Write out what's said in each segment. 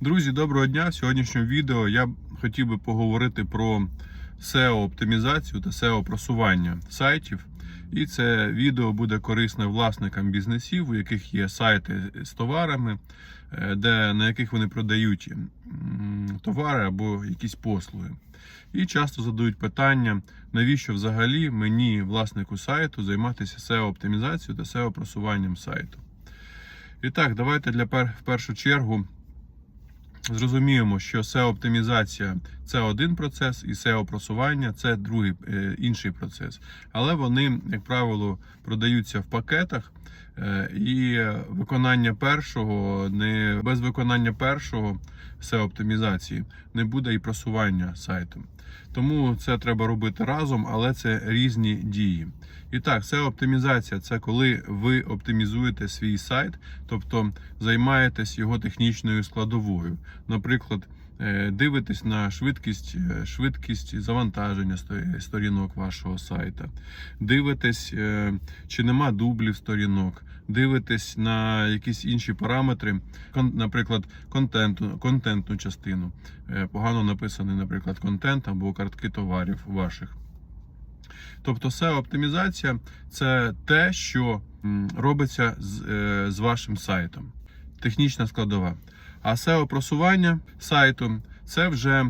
Друзі, доброго дня! В сьогоднішньому відео я хотів би поговорити про SEO-оптимізацію та SEO-просування сайтів. І це відео буде корисне власникам бізнесів, у яких є сайти з товарами, е, де, на яких вони продають товари або якісь послуги. І часто задають питання, навіщо взагалі мені, власнику сайту, займатися SEO-оптимізацією та SEO-просуванням сайту. І так, давайте для пер... в першу чергу зрозуміємо, що SEO-оптимізація це один процес, і SEO-просування це другий е, інший процес. Але вони, як правило, продаються в пакетах. Е, І виконання першого, не без виконання першого SEO-оптимізації не буде і просування сайту. Тому це треба робити разом, але це різні дії. І так, SEO-оптимізація це коли ви оптимізуєте свій сайт, тобто займаєтесь його технічною складовою. Наприклад, дивитесь на швидкість, е, швидкість завантаження сторінок вашого сайта, дивитесь, е, чи нема дублів сторінок, дивитесь на якісь інші параметри, наприклад, контенту, контентну частину. Е, Погано написаний, наприклад, контент або картки товарів ваших. Тобто SEO-оптимізація це те, що робиться з, е, з вашим сайтом. Технічна складова. А SEO-просування сайту це вже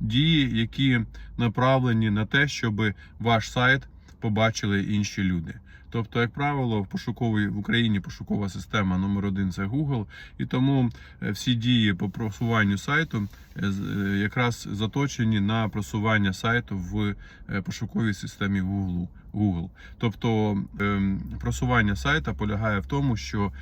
дії, які направлені на те, щоб ваш сайт побачили інші люди. Тобто, як правило, в пошуковій в Україні пошукова система номер один це Google, і тому е, всі дії по просуванню сайту е, е, якраз заточені на просування сайту в пошуковій системі Google. Google. Тобто ем, просування сайта полягає в тому, що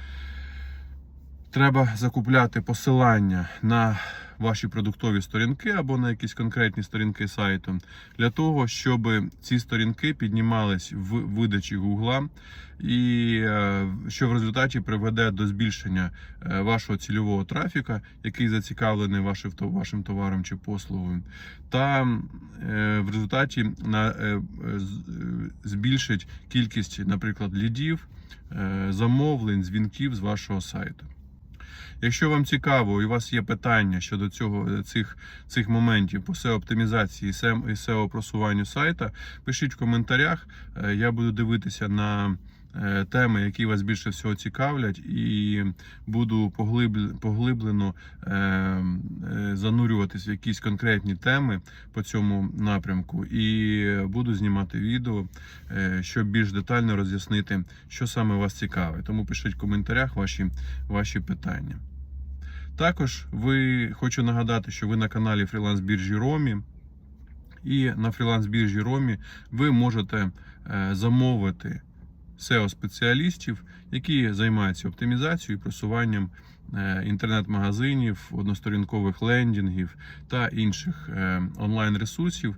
треба закупляти посилання на ваші продуктові сторінки або на якісь конкретні сторінки сайту для того, щоб ці сторінки піднімались в видачі Гугла, і е, що в результаті приведе до збільшення е, вашого цільового трафіка, який зацікавлений вашим то- вашим товаром чи послугою, та е, в результаті на збільшить кількість, наприклад, лідів, замовлень, дзвінків з вашого сайту. Якщо вам цікаво і у вас є питання щодо цього цих, цих моментів по SEO-оптимізації і SEO-просуванню сайта, пишіть в коментарях. Е, Я буду дивитися на теми, які вас більше всього цікавлять, і буду поглиб- поглиблено е, е, занурюватись в якісь конкретні теми по цьому напрямку, і буду знімати відео, е, щоб більш детально роз'яснити, що саме вас цікавить. Тому пишіть в коментарях ваші, ваші питання. Також ви хочу нагадати, що ви на каналі Фріланс біржі Ромі. І на фріланс біржі Ромі ви можете е, замовити SEO-спеціалістів, які займаються оптимізацією і просуванням е, інтернет-магазинів, односторінкових лендінгів та інших е, онлайн-ресурсів.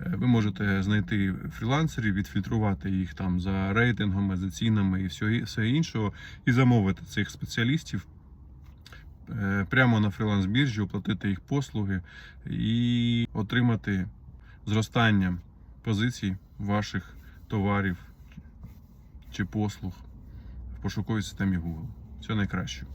Е, Ви можете знайти фрілансерів, відфільтрувати їх там за рейтингами, за цінами і все, іншого, і замовити цих спеціалістів прямо на фріланс-біржі, оплатити їх послуги і отримати зростання позицій ваших товарів чи послуг в пошуковій системі Google. Все найкраще.